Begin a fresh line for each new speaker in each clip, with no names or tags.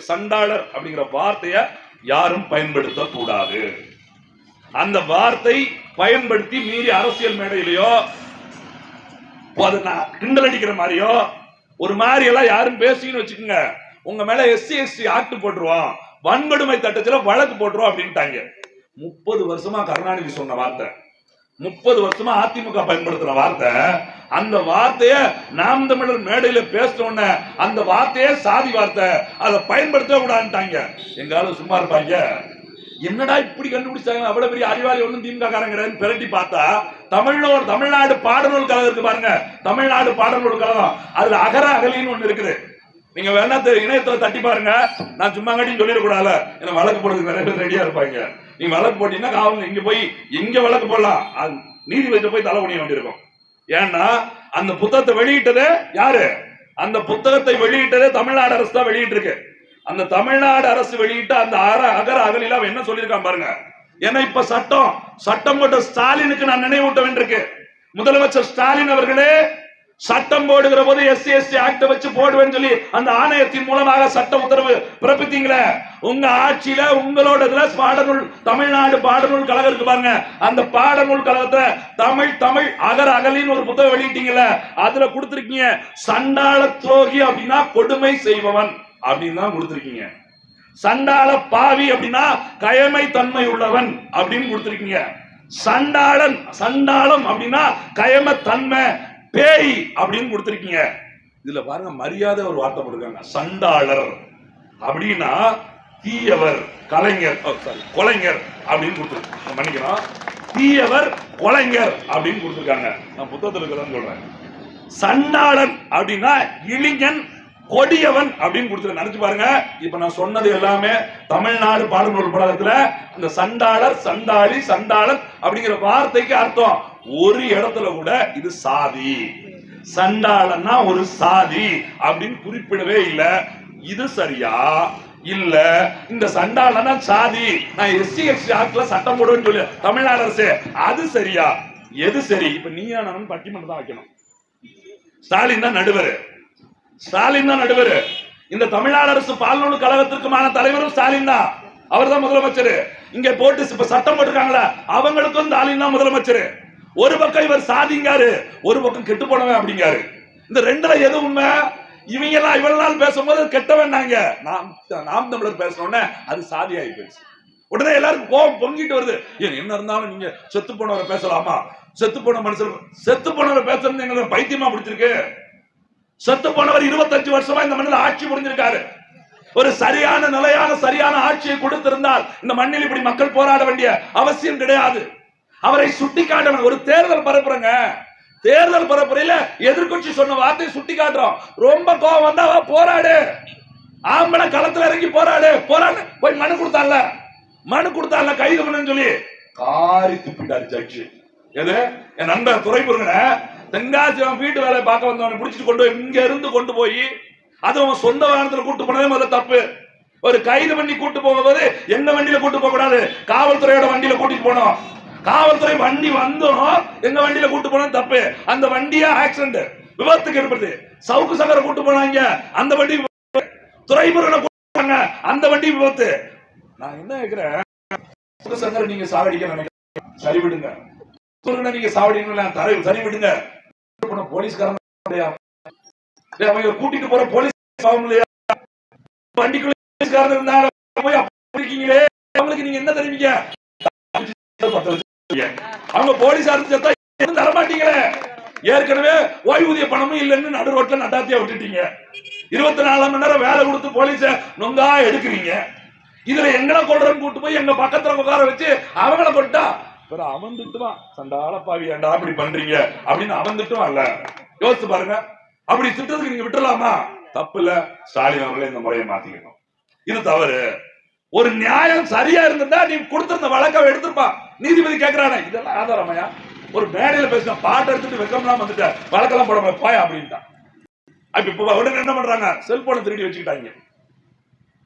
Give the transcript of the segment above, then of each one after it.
சண்டாளர் அப்படிங்கிற வார்த்தைய யாரும் பயன்படுத்த கூடாது அந்த வார்த்தை பயன்படுத்தி மீறி அரசியல் மேடையிலையோ கிண்டல் அடிக்கிற மாதிரியோ ஒரு மாதிரி எல்லாம் யாரும் பேசின்னு வச்சுக்கோங்க. உங்க மேல எஸ்சி எஸ்சி ஆக்ட் போட்டுருவோம். வன்கொடுமை தட்டத்துல வழக்கு போட்டுருவோம் அப்படின்ட்டாங்க. முப்பது வருஷமா கருணாநிதி சொன்ன வார்த்தை. முப்பது வருஷமா அதிமுக பயன்படுத்துற வார்த்தை. அந்த வார்த்தைய நாம் தமிழர் மேடையில பேசின அந்த வார்த்தையே சாதி வார்த்தை. அதை பயன்படுத்தவே கூடாதுட்டாங்க எங்காலும் சும்மா இருப்பாங்க. என்னடா இப்படி கண்டுபிடிச்சாங்க? அவ்வளவு பெரிய அறிவாளி ஒண்ணும் திமுககாரங்கிறன்னு பிரட்டி பார்த்தா தமிழ்நூறு தமிழ்நாடு பாடநூல் கழகம் இருக்கு பாருங்க. தமிழ்நாடு பாடநூல் கழகம். அதுல அகர அகலின்னு ஒண்ணு இருக்குது. நீங்க வேணா இணையத்துல தட்டி பாருங்க. நான் சும்மா கட்டியும் சொல்லிடக்கூடாது ஏன்னா வழக்கு போடுறதுக்கு நிறைய பேர் ரெடியா இருப்பாங்க. நீங்க வழக்கு போட்டீங்கன்னா காவல் இங்க போய் எங்க வழக்கு போடலாம். அது நீதிபதியிட்ட போய் தலை குனிய வேண்டியிருக்கும். ஏன்னா அந்த புத்தகத்தை வெளியிட்டது யாரு? அந்த புத்தகத்தை வெளியிட்டதே தமிழ்நாடு அரசு தான் வெளியிட்டிருக்கு. அந்த தமிழ்நாடு அரசு வெளியிட்ட அந்த அற அகர அகலில அவன் என்ன சொல்லியிருக்கான் பாருங்க. ஏன்னா இப்ப சட்டம் சட்டம் போட்ட ஸ்டாலினுக்கு நான் நினைவூட்ட வேண்டியிருக்கு. முதலமைச்சர் ஸ்டாலின் அவர்களே சட்டம் போடுகிற போது எஸ்சி எஸ்டி ஆக்ட வச்சு போடுவேன்னு சொல்லி அந்த ஆணையத்தின் மூலமாக சட்ட உத்தரவு பிறப்பித்தீங்களே? உங்க ஆட்சியில உங்களோட இதுல பாடநூல் தமிழ்நாடு பாடநூல் கழகம் இருக்கு பாருங்க. அந்த பாடநூல் கழகத்துல தமிழ் தமிழ் அகர அகலின்னு ஒரு புத்தகம் வெளியிட்டீங்கல்ல அதுல கொடுத்துருக்கீங்க சண்டாள துரோகி அப்படின்னா கொடுமை செய்பவன் அப்படின்னு தான் கொடுத்துருக்கீங்க. சண்டாள பாவி அப்படின்னா கயமை தன்மை உள்ளவன் அப்படின்னு கொடுத்துருக்கீங்க. சண்டாளன் சண்டாளம் அப்படின்னா கயம தன்மை பேய் அப்படின்னு கொடுத்துருக்கீங்க. இதுல பாருங்க மரியாதை ஒரு வார்த்தை போட்டுருக்காங்க. சண்டாளர். அப்படின்னா தீயவர் கலைஞர் சாரி கொலைஞர் அப்படின்னு கொடுத்துருக்கோம் மன்னிக்கணும். தீயவர் கொலைஞர் அப்படின்னு கொடுத்துருக்காங்க. நான் புத்தகத்தில் இருக்கிறதான் சொல்றேன். சண்டாளன் அப்படின்னா இளைஞன் கொடியவன் அப்படின்னு கொடுத்து நினைச்சு பாருங்க. இப்ப நான் சொன்னது எல்லாமே தமிழ்நாடு பாடநூல் பழகத்துல அந்த சண்டாளர் சண்டாளி சண்டாளன் அப்படிங்கிற வார்த்தைக்கு அர்த்தம். ஒரு இடத்துல கூட இது சாதி. சண்டாளன்னா ஒரு சாதி அப்படின்னு குறிப்பிடவே இல்ல. இது சரியா? இல்ல. இந்த சண்டாளனா சாதி. நான் எஸ்சி எஸ்சி ஆக்ட்ல சட்டம் போடுவேன்னு சொல்லி. தமிழ்நாடு அரசு அது சரியா? எது சரி? இப்ப நீயா நான் பட்டிமன்றம் தான் வைக்கணும். ஸ்டாலின் தான் நடுவர். ஸ்டாலின் தான் நடுவர். இந்த தமிழ்நாடு அரசு பால்நூல் கழகத்திற்குமான தலைவரும் ஸ்டாலின் தான். அவர் தான் முதலமைச்சர். இங்க போட்டு இப்ப சட்டம் போட்டிருக்காங்களா? அவங்களுக்கும் ஸ்டாலின் தான் முதலமைச்சர். ஒரு பக்கம் இவர் சாதிங்காரு ஒரு பக்கம் கெட்டு போனவன் அப்படிங்காரு. இந்த ரெண்டுல எது உண்மை? இவங்க எல்லாம் இவ்வளவு நாள் பேசும்போது கெட்டவன் நாங்க. நாம் நாம் தமிழர் பேசணும்னே அது சாதி ஆகி போயிடுச்சு. உடனே எல்லாருக்கும் கோபம் பொங்கிட்டு வருது. ஏன் என்ன இருந்தாலும் நீங்க செத்து போனவரை பேசலாமா? செத்து போன மனுஷன் செத்து போனவரை பேசுறது எங்களுக்கு பைத்தியமா பிடிச்சிருக்கு. செத்து போனவர் இருபத்தஞ்சு வருஷமா இந்த மண்ணில் ஆட்சி புரிஞ்சிருக்காரு. ஒரு சரியான நிலையான சரியான ஆட்சியை கொடுத்திருந்தால் இந்த மண்ணில் இப்படி மக்கள் போராட வேண்டிய அவசியம் கிடையாது. அவரை சுட்டி காட்டணும் ஒரு தேர்தல் பரப்புறங்க. தேர்தல் பரப்புரையில எதிர்க்கட்சி சொன்ன வார்த்தை சுட்டி காட்டுறோம் ரொம்ப கோபம் வந்தா போராடு. ஆம்பளை களத்துல இறங்கி போராடு. போராடு. போய் மனு கொடுத்தால மனு கொடுத்தால கைது பண்ணுன்னு சொல்லி காரி துப்பிட்டாரு ஜட்ஜு. எது? என் நண்பர் துறைமுருகன தென்காசி அவன் வீட்டு வேலையை பார்க்க வந்தவனை பிடிச்சிட்டு கொண்டு போய் இங்க இருந்து கொண்டு போய் அது அவன் சொந்த வாகனத்துல கூட்டு போனதே முதல்ல தப்பு. ஒரு கைது பண்ணி கூட்டு போகும்போது எந்த வண்டியில கூட்டு போக கூடாது காவல்துறையோட வண்டியில கூட்டிட்டு போனோம். காவல்துறை வண்டி வந்தும் எங்க வண்டியில கூட்டு போனா தப்பு. அந்த வண்டியா ஆக்சிடென்ட் விபத்துக்கு ஏற்படுது சவுக்கு சங்கரை கூட்டு போனாங்க. அந்த வண்டி துறைமுருகனை கூட்டாங்க போனாங்க. அந்த வண்டி விபத்து. நான் என்ன கேட்கிறேன் சவுக்கு சங்கரை நீங்க சாவடிக்க நினைக்கிறேன். சரி விடுங்க. துறைமுருகனை நீங்க சாவடிக்கணும் தரை சரி விடுங்க. போலீஸ்காரன் இல்லையா? அவங்க கூட்டிட்டு போற போலீஸ் இல்லையா? வண்டிக்குள்ள போலீஸ்காரன் இருந்தாங்க போய் இருக்கீங்களே. அவங்களுக்கு நீங்க என்ன தெரிவிங்க? அவங்க போலீஸார் செத்தா தரமாட்டீங்களே தர ஏற்கனவே ஓய்வூதிய பணமும் இல்லைன்னு நடு ரோட்ல நட்டாத்தியா விட்டுட்டீங்க. இருபத்தி நாலு மணி நேரம் வேலை கொடுத்து போலீஸ நொங்கா எடுக்கிறீங்க. இதுல எங்களை கொள்றன்னு கூட்டு போய் எங்க பக்கத்துல உட்கார வச்சு அவங்கள கொட்டா. பிறகு அவன் திட்டுவான். சண்டால பாவி ஏன்டா அப்படி பண்றீங்க? அப்படின்னு அவன் இல்ல யோசிச்சு பாருங்க. அப்படி திட்டத்துக்கு நீங்க விட்டுலாமா தப்பு இல்ல. ஸ்டாலின் அவர்களே இந்த முறையை மாத்திக்கணும். இது தவறு. ஒரு நியாயம் சரியா இருந்திருந்தா நீ கொடுத்திருந்த வழக்க எடுத்திருப்பான். நீதிபதி கேட்கிறானே இதெல்லாம் ஆதாரமையா ஒரு மேடையில பேசின பாட்டு எடுத்துட்டு வெக்கம்லாம் வந்துட்ட வழக்கெல்லாம் போட போய்? அப்படின்ட்டான் அப்ப இப்ப உடனே என்ன பண்றாங்க? செல்போனை திருடி வச்சுக்கிட்டாங்க.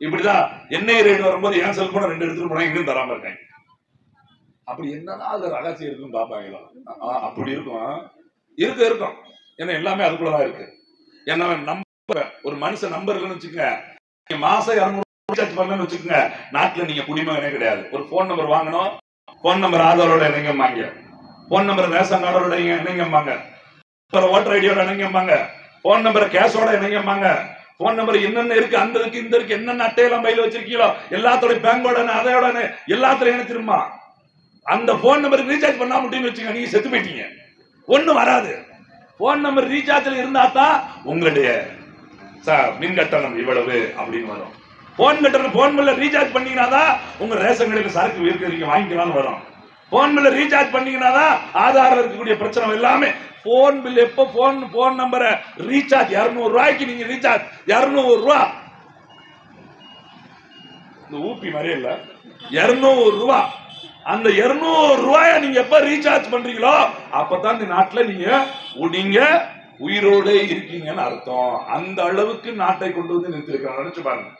இப்படிதான் எண்ணெய் ரேட் வரும்போது என் செல்போனை ரெண்டு எடுத்துட்டு போனா எங்கேயும் தராம இருக்காங்க. அப்படி என்னதான் அது ரகசியம் இருக்குன்னு பாப்பாங்களா ஆ, அப்படி இருக்கும். இருக்கு இருக்கும். ஏன்னா எல்லாமே அதுக்குள்ளதான் இருக்கு. ஏன்னா நம்ப ஒரு மனுஷன் நம்பர் இல்லைன்னு வச்சுக்கோங்க மாசம் இரநூறு ரீசார்ஜ் வச்சுக்கோங்க நாட்டுல நீங்க குடிமகனே கிடையாது. ஒரு போன் நம்பர் வாங்கணும் போன் நம்பர் ஆதாரோட இணைங்கம்பாங்க. போன் நம்பர் ரேஷன் கார்டோட இணைங்கம்பாங்க அப்புறம் ஓட்டர் ஐடியோட இணைங்கம்பாங்க. போன் நம்பர் கேஷோட இணைங்கம்பாங்க. போன் நம்பர் என்னென்ன இருக்கு அந்த இருக்கு இந்த இருக்கு என்னென்ன அட்டையெல்லாம் பையில வச்சிருக்கீங்களோ எல்லாத்தோட பேங்கோட அதையோட எல்லாத்துலயும் இணைச்சிருமா? அந்த போன் நம்பருக்கு ரீசார்ஜ் பண்ணா முடியும்னு வச்சுங்க நீங்க செத்து போயிட்டீங்க. ஒன்றும் வராது. போன் நம்பர் ரீசார்ஜில் இருந்தா தான் உங்களுடைய ச- மின் கட்டணம் இவ்வளவு அப்படின்னு வரும். போன் கட்டுற போன் பில்ல ரீசார்ஜ் பண்ணீங்கன்னா தான் உங்க ரேஷன் கடையில் சரக்கு இருக்கு நீங்க வாங்கிக்கலாம்னு வரும். போன் பில்ல ரீசார்ஜ் பண்ணீங்கன்னா தான் இருக்கக்கூடிய பிரச்சனை எல்லாமே போன் பில் எப்போ போன் போன் நம்பரை ரீசார்ஜ் இருநூறு ரூபாய்க்கு நீங்க ரீசார்ஜ் இருநூறு ரூபா. இந்த ஊப்பி மாதிரியே இல்ல. இருநூறு ரூபா. அந்த இருநூறு ரூபாய நீங்க எப்ப ரீசார்ஜ் பண்றீங்களோ அப்பதான் இந்த நாட்டுல நீங்க நீங்க உயிரோட இருக்கீங்கன்னு அர்த்தம். அந்த அளவுக்கு நாட்டை கொண்டு வந்து நிறுத்திருக்காங்க நினைச்சு பாருங்க.